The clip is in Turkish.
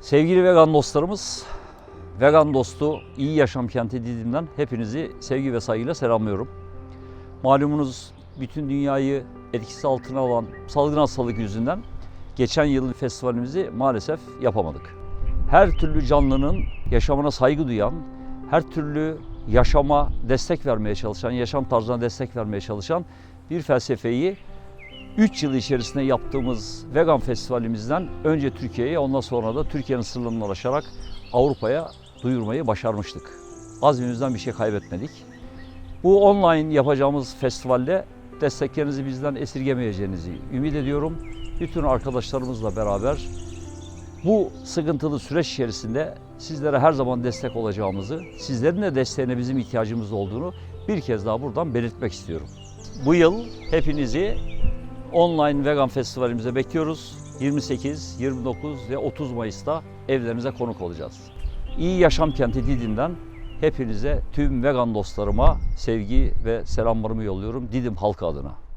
Sevgili vegan dostlarımız, vegan dostu iyi yaşam kenti Didim'den hepinizi sevgi ve saygıyla selamlıyorum. Malumunuz bütün dünyayı etkisi altına alan salgın hastalık yüzünden geçen yıl festivalimizi maalesef yapamadık. Her türlü canlının yaşamına saygı duyan, her türlü yaşama destek vermeye çalışan, yaşam tarzına destek vermeye çalışan bir felsefeyi 3 yıl içerisinde yaptığımız vegan festivalimizden önce Türkiye'ye ondan sonra da Türkiye'nin sınırlarını aşarak Avrupa'ya duyurmayı başarmıştık. Azmimizden bir şey kaybetmedik. Bu online yapacağımız festivalde desteklerinizi bizden esirgemeyeceğinizi ümit ediyorum. Bütün arkadaşlarımızla beraber bu sıkıntılı süreç içerisinde sizlere her zaman destek olacağımızı, sizlerin de desteğine bizim ihtiyacımız olduğunu bir kez daha buradan belirtmek istiyorum. Bu yıl hepinizi online vegan festivalimize bekliyoruz. 28, 29 ve 30 Mayıs'ta evlerinize konuk olacağız. İyi Yaşam Kenti Didim'den hepinize tüm vegan dostlarıma sevgi ve selamlarımı yolluyorum Didim halkı adına.